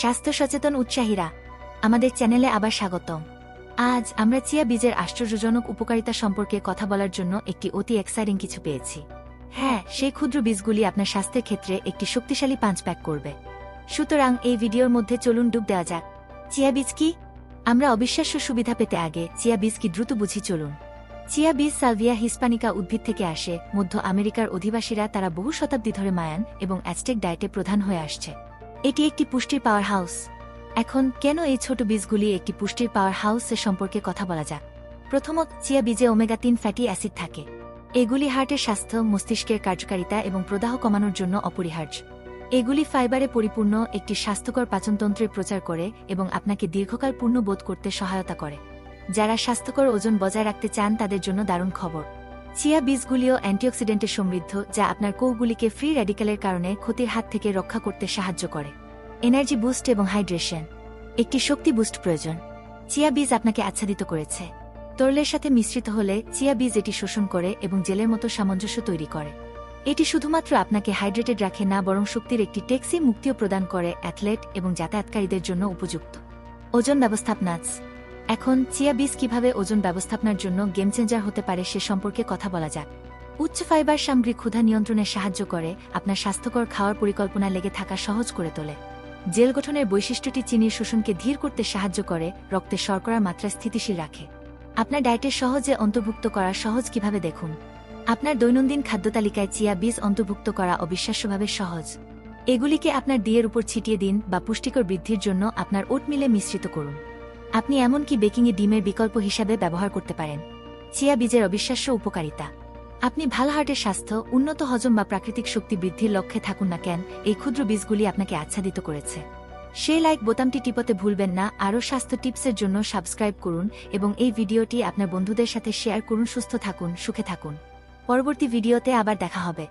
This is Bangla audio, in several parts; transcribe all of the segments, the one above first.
স্বাস্থ্য সচেতন উৎসাহীরা, আমাদের চ্যানেলে আবার স্বাগতম। আজ আমরা চিয়া বীজের আশ্চর্যজনক উপকারিতা সম্পর্কে কথা বলার জন্য একটি অতি এক্সাইটিং কিছু পেয়েছি। হ্যাঁ সেই ক্ষুদ্র বীজগুলি আপনার স্বাস্থ্যের ক্ষেত্রে একটি শক্তিশালী পাঁচ প্যাক করবে। সুতরাং এই ভিডিওর মধ্যে চলুন ডুব দেওয়া যাক। চিয়া বীজ কি? আমরা অবিশ্বাস্য সুবিধা পেতে আগে চিয়া বীজ কি দ্রুত বুঝি চলুন। চিয়া বীজ সালভিয়া হিসপানিকা উদ্ভিদ থেকে আসে, মধ্য আমেরিকার অধিবাসীরা তারা বহু শতাব্দী ধরে মায়ান এবং অ্যাজটেক ডায়েটে প্রধান হয়ে আসছে। এটি একটি পুষ্টির পাওয়ার হাউস এখন কেন এই ছোট বীজগুলি একটি পুষ্টির পাওয়ার হাউসের সম্পর্কে কথা বলা যাক? প্রথমত, চিয়া বীজে ওমেগা তিন ফ্যাটি অ্যাসিড থাকে। এগুলি হার্টের স্বাস্থ্য, মস্তিষ্কের কার্যকারিতা এবং প্রদাহ কমানোর জন্য অপরিহার্য। এগুলি ফাইবারে পরিপূর্ণ, একটি স্বাস্থ্যকর পাচনতন্ত্রের প্রচার করে এবং আপনাকে দীর্ঘকাল পূর্ণ বোধ করতে সহায়তা করে। যারা স্বাস্থ্যকর ওজন বজায় রাখতে চান, তাদের জন্য দারুণ খবর। চিয়া বীজগুলিও অ্যান্টিঅক্সিডেন্টে সমৃদ্ধ, যা আপনার কৌগুলিকে ফ্রি র্যাডিক্যালের কারণে ক্ষতির হাত থেকে রক্ষা করতে সাহায্য করে। এনার্জি বুস্ট এবং হাইড্রেশন, একটি শক্তি বুস্ট প্রয়োজন। চিয়া বীজ আপনাকে আচ্ছাদিত করেছে। তরলের সাথে মিশ্রিত হলে চিয়া বীজ এটি শোষণ করে এবং জেলের মতো সামঞ্জস্য তৈরি করে। এটি শুধুমাত্র আপনাকে হাইড্রেটেড রাখে না, বরং শক্তির একটি টেক্সি মুক্তিও প্রদান করে অ্যাথলেট এবং যাতায়াতকারীদের জন্য উপযুক্ত। ওজন ব্যবস্থাপনাস এখন চিয়া বীজ কীভাবে ওজন ব্যবস্থাপনার জন্য গেম চেঞ্জার হতে পারে সে সম্পর্কে কথা বলা যাক। উচ্চ ফাইবার সামগ্রী ক্ষুধা নিয়ন্ত্রণে সাহায্য করে, আপনার স্বাস্থ্যকর খাওয়ার পরিকল্পনা লেগে থাকা সহজ করে তোলে। জেল গঠনের বৈশিষ্ট্যটি চিনির শোষণকে ধীর করতে সাহায্য করে, রক্তে শর্করার মাত্রা স্থিতিশীল রাখে। আপনার ডায়েটে সহজে অন্তর্ভুক্ত করা সহজ কীভাবে দেখুন। আপনার দৈনন্দিন খাদ্য তালিকায় চিয়া বীজ অন্তর্ভুক্ত করা অবিশ্বাস্যভাবে সহজ। এগুলিকে আপনার দিয়ের উপর ছিটিয়ে দিন বা পুষ্টিকর বৃদ্ধির জন্য আপনার ওটমিলে মিশ্রিত করুন। আপনি এমনকি বেকিংয়ে ডিমের বিকল্প হিসাবে ব্যবহার করতে পারেন। চিয়া বীজের অবিশ্বাস্য উপকারিতা। আপনি ভালো হার্টের স্বাস্থ্য, উন্নত হজম বা প্রাকৃতিক শক্তি বৃদ্ধির লক্ষ্যে থাকুন না কেন, এই ক্ষুদ্র বীজগুলি আপনাকে আচ্ছাদিত করেছে। সেই লাইক বোতামটি টিপতে ভুলবেন না, আরও স্বাস্থ্য টিপসের জন্য সাবস্ক্রাইব করুন এবং এই ভিডিওটি আপনার বন্ধুদের সাথে শেয়ার করুন, সুস্থ থাকুন, সুখে থাকুন। পরবর্তী ভিডিওতে আবার দেখা হবে।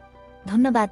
ধন্যবাদ।